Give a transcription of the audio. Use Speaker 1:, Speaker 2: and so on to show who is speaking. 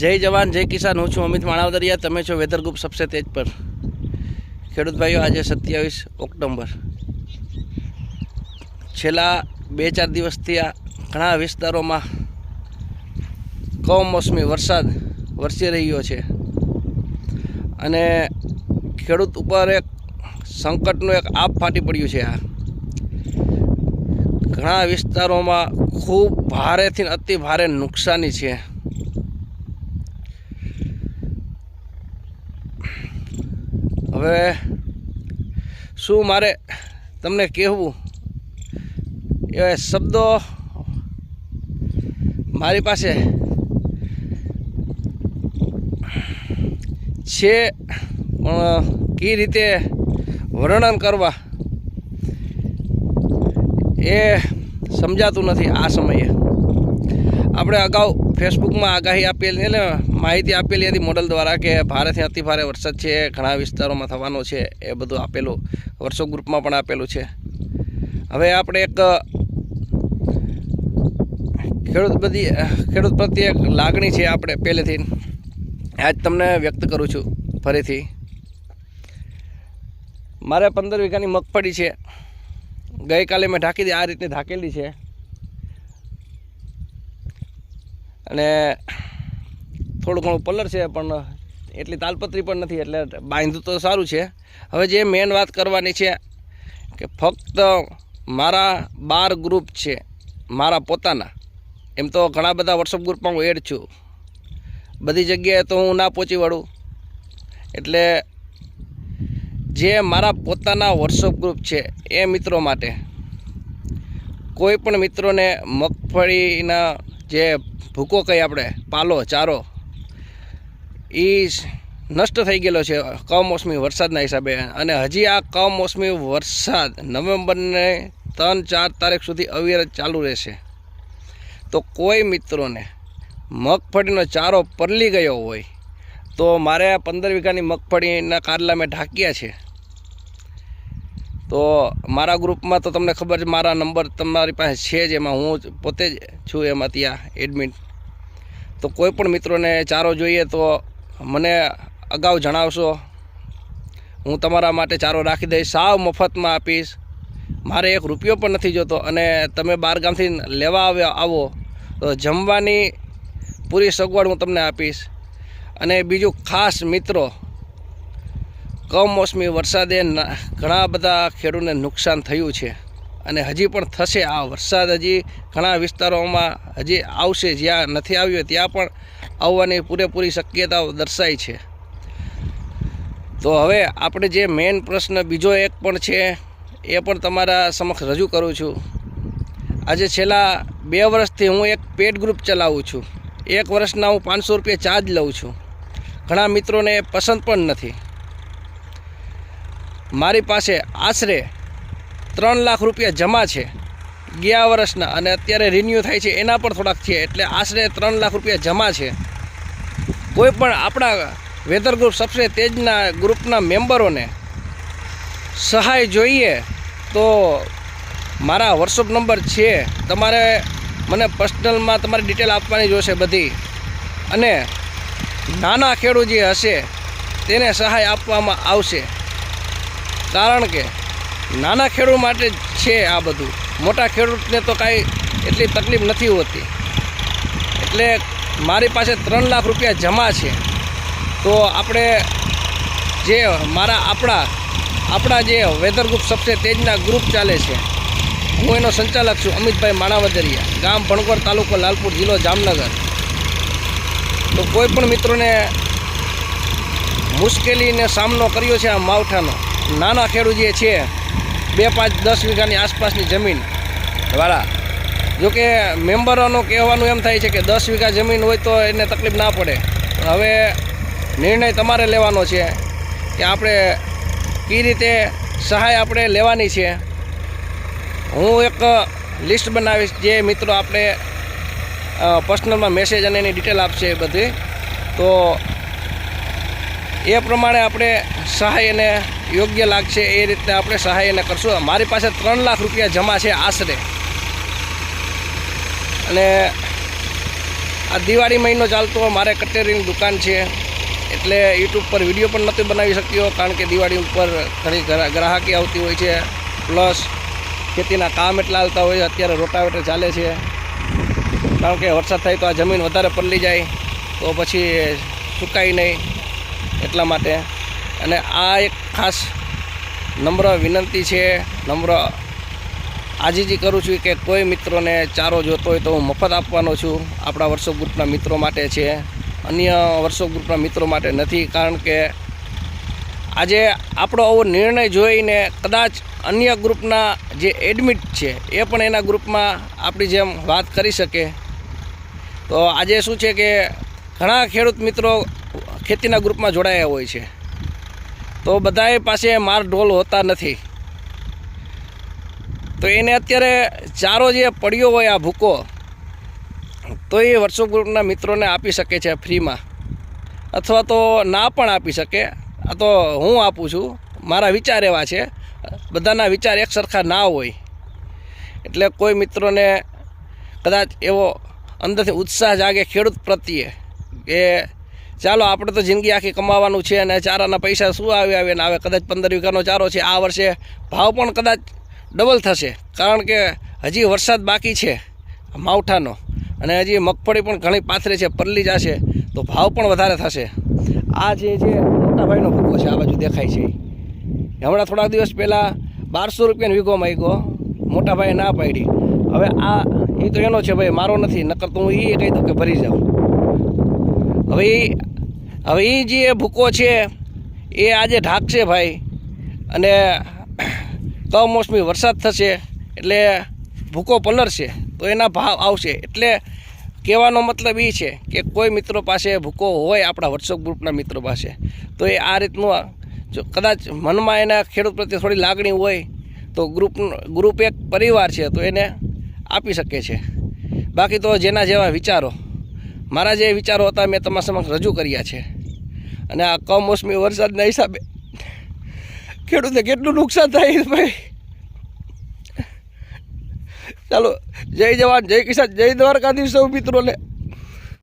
Speaker 1: જય જવાન, જય કિસાન. હું છું અમિત માણાવદરિયા. તમે છો વેધર ગ્રુપ સબસે તેજ પર. ખેડૂત ભાઈઓ, આજે સત્યાવીસ ઓક્ટોબર. છેલ્લા બે ચાર દિવસથી આ ઘણા વિસ્તારોમાં કમોસમી વરસાદ વરસી રહ્યો છે. અને ખેડૂત ઉપર એક સંકટનું એક આપ ફાટી પડ્યું છે આ. ઘણા વિસ્તારોમાં ખૂબ ભારેથી અતિ ભારે નુકસાની છે. હવે શું મારે તમને કહેવું? એ શબ્દો મારી પાસે છે, પણ કઈ રીતે વર્ણન કરવા એ સમજાતું નથી આ સમયે. આપણે અગાઉ ફેસબુકમાં આગાહી આપેલી એટલે માહિતી આપેલી હતી મોડલ દ્વારા કે ભારેથી અતિ ભારે વરસાદ છે, ઘણા વિસ્તારોમાં થવાનો છે, એ બધું આપેલું, વર્ષો ગ્રુપમાં પણ આપેલું છે. હવે આપણે એક, ખેડૂત બધી, ખેડૂત પ્રત્યે એક લાગણી છે આપણે પહેલેથી. આજ તમને વ્યક્ત કરું છું, ફરીથી. મારે પંદર વીઘાની મગફળી છે. ગઈકાલે મેં ઢાંકી આ રીતની ઢાંકેલી છે. અને થોડું ઘણું પલર છે, પણ એટલી તાલપત્રી પણ નથી, એટલે બાંધ્યું તો સારું છે. હવે જે મેન વાત કરવાની છે કે ફક્ત મારા બાર ગ્રુપ છે, મારા પોતાના. એમ તો ઘણા બધા વોટ્સઅપ ગ્રુપમાં હું એડ છું. બધી જગ્યાએ તો હું ના પહોંચી વળું. એટલે જે મારા પોતાના વોટ્સઅપ ગ્રુપ છે, એ મિત્રો માટે. કોઈ પણ મિત્રોને મગફળીના જે ભૂકો કહીએ આપણે, પાલો, ચારો એ નષ્ટ થઈ ગયેલો છે કમોસમી વરસાદના હિસાબે. અને હજી આ કમોસમી વરસાદ નવેમ્બરને ત્રણ, ચાર તારીખ સુધી અવિરત ચાલુ રહેશે. તો કોઈ મિત્રોને મગફળીનો ચારો પરલી ગયો હોય, તો મારે પંદર વીઘાની મગફળીના કારલા મેં ઢાંક્યા છે. તો મારા ગ્રુપમાં તો તમને ખબર છે, મારા નંબર તમારી પાસે છે જ, એમાં હું પોતે જ છું એમાં ત્યાં એડમિટ તો કોઈ પણ મિત્રોને ચારો જોઈએ તો મને અગાઉ જણાવશો. હું તમારા માટે ચારો રાખી દઈશ, સાવ મફતમાં આપીશ. મારે એક રૂપિયો પણ નથી જોતો અને તમે બહારગામથી લેવા આવ્યા, આવો, તો જમવાની પૂરી સગવડ હું તમને આપીશ. અને બીજું ખાસ મિત્રો કમોસમી વરસાદે ઘણા બધા ખેડૂતને નુકસાન થયું છે. અને હજી પણ થશે આ વરસાદ. હજી ઘણા વિસ્તારોમાં હજી આવશે. જ્યાં નથી આવ્યો ત્યાં પણ આવવાની પૂરેપૂરી શક્યતાઓ દર્શાય છે. તો હવે આપણે જે મેઇન પ્રશ્ન બીજો એક પણ છે, એ પણ તમારા સમક્ષ રજૂ કરું છું. આજે છેલ્લા બે વર્ષથી હું એક પેડ ગ્રુપ ચલાવું છું. એક વર્ષના હું પાંચસો રૂપિયા ચાર્જ લઉં છું. ઘણા મિત્રોને પસંદ પણ નથી. મારી પાસે આશરે ત્રણ લાખ રૂપિયા જમા છે. ગયા વર્ષના અને અત્યારે રિન્યૂ થાય છે એના પણ થોડાક છે એટલે આશરે ત્રણ લાખ રૂપિયા જમા છે. કોઈ પણ આપણા વેધર ગ્રુપ સબસે તેજના ગ્રુપના મેમ્બરોને સહાય જોઈએ તો મારા વોટ્સઅપ નંબર છે. તમારે મને પર્સનલમાં તમારી ડિટેલ આપવાની જોશે બધી. અને નાના ખેડૂત જે હશે, તેને સહાય આપવામાં આવશે. કારણ કે નાના ખેડૂત માટે છે આ બધું. મોટા ખેડૂતને તો કાંઈ એટલી તકલીફ નથી હોતી. એટલે મારી પાસે ત્રણ લાખ રૂપિયા જમા છે. તો આપણે જે મારા આપણા આપણા જે વેધર ગ્રુપ સબસે તેજના ગ્રુપ ચાલે છે. હું એનો સંચાલક છું, અમિતભાઈ માણાવદરિયા, ગામ ભણગોર તાલુકો લાલપુર જિલ્લો જામનગર. તો કોઈ પણ મિત્રોને મુશ્કેલીને સામનો કર્યો છે આ માવઠાનો નાના ખેડૂત જે છે, બે પાંચ દસ વીઘાની આસપાસની જમીન. વાળા જોકે મેમ્બરોનું કહેવાનું એમ થાય છે કે દસ વીઘા જમીન હોય તો એને તકલીફ ના પડે. હવે નિર્ણય તમારે લેવાનો છે કે આપણે કઈ રીતે સહાય આપણે લેવાની છે. હું એક લિસ્ટ બનાવીશ જે મિત્રો આપણે પર્સનલમાં મેસેજ અને એની ડિટેલ આપશે બધી. તો એ પ્રમાણે આપણે સહાય એને યોગ્ય લાગશે એ રીતે આપણે સહાય એને કરશું. મારી પાસે ત્રણ લાખ રૂપિયા જમા છે આશરે. અને આ દિવાળી મહિનો ચાલતો, મારે કટેરીની દુકાન છે. એટલે યુટ્યુબ પર વીડિયો પણ નથી બનાવી શક્યો, કારણ કે દિવાળી ઉપર ઘણી ગ્રાહકી આવતી હોય છે. પ્લસ ખેતીના કામ એટલા હાલતા હોય અત્યારે રોટાવેટર ચાલે છે. કારણ કે વરસાદ થાય તો આ જમીન વધારે પલળી જાય, તો પછી સુકાય નહીં એટલા માટે. અને આ એક ખાસ નમ્ર વિનંતી છે, નમ્ર આજીજી કરું છું કે કોઈ મિત્રોને ચારો જોતો હોય તો હું મફત આપવાનો છું. આપણા વર્ષો ગ્રુપના મિત્રો માટે છે. અન્ય વર્ષો ગ્રુપના મિત્રો માટે નથી, કારણ કે આજે આપણો આવો નિર્ણય જોઈને કદાચ અન્ય ગ્રુપના જે એડમિટ છે, એ પણ એના ગ્રુપમાં આપણી જેમ વાત કરી શકે. તો આજે શું છે કે ઘણા ખેડૂત મિત્રો ખેતીના ગ્રુપમાં જોડાયા હોય છે. તો બધાએ પાસે માર ઢોલ હોતા નથી. તો એને અત્યારે ચારો જે પડ્યો હોય આ ભૂકો, તો એ વર્ષો ગ્રુપના મિત્રોને આપી શકે છે ફ્રીમાં. અથવા તો ના પણ આપી શકે, આ તો હું આપું છું. મારા વિચાર એવા છે. બધાના વિચાર એક સરખા ના હોય. એટલે કોઈ મિત્રોને કદાચ એવો અંદરથી ઉત્સાહ જાગે ખેડૂત પ્રત્યે કે ચાલો, આપણે તો જિંદગી આખી કમાવાનું છે અને ચારાના પૈસા શું આવી આવે ને આવે કદાચ પંદર વીઘાનો ચારો છે, આ વર્ષે ભાવ પણ કદાચ ડબલ થશે. કારણ કે હજી વરસાદ બાકી છે માવઠાનો અને હજી મગફળી પણ ઘણી પાથરે છે, પરલી જશે તો ભાવ પણ વધારે થશે. આ જે જે મોટાભાઈનો ભૂકો છે, આ બાજુ દેખાય છે. હમણાં થોડાક દિવસ પહેલાં બારસો રૂપિયાનો વીઘો માગ્યો, મોટાભાઈએ ના પાડી. હવે આ, એ તો એનો છે, ભાઈ, મારો નથી, નકર તો હું એ કહી દઉં કે ભરી જાઉં. હવે એ હવે એ જે ભૂકો છે, એ આજે ઢાકશે ભાઈ. અને કમોસમી વરસાદ થશે, એટલે ભૂકો પલળશે, તો એના ભાવ આવશે. એટલે કહેવાનો મતલબ એ છે કે કોઈ મિત્રો પાસે ભૂકો હોય, આપણા વોટ્સઅપ ગ્રુપના મિત્રો પાસે, તો એ આ રીતનું જો કદાચ મનમાં એના ખેડૂત પ્રત્યે થોડી લાગણી હોય, તો ગ્રુપ ગ્રુપ એક પરિવાર છે, તો એને આપી શકે છે. બાકી તો જેના જેવા વિચારો. મારા જે વિચારો હતા મેં તમારા સમક્ષ રજૂ કર્યા છે. અને આ કમોસમી વરસાદના હિસાબે ખેડૂતને કેટલું નુકસાન થાય ભાઈ? ચાલો, જય જવાન, જય કિસાન, જય દ્વારકાધીશ સૌ મિત્રોને.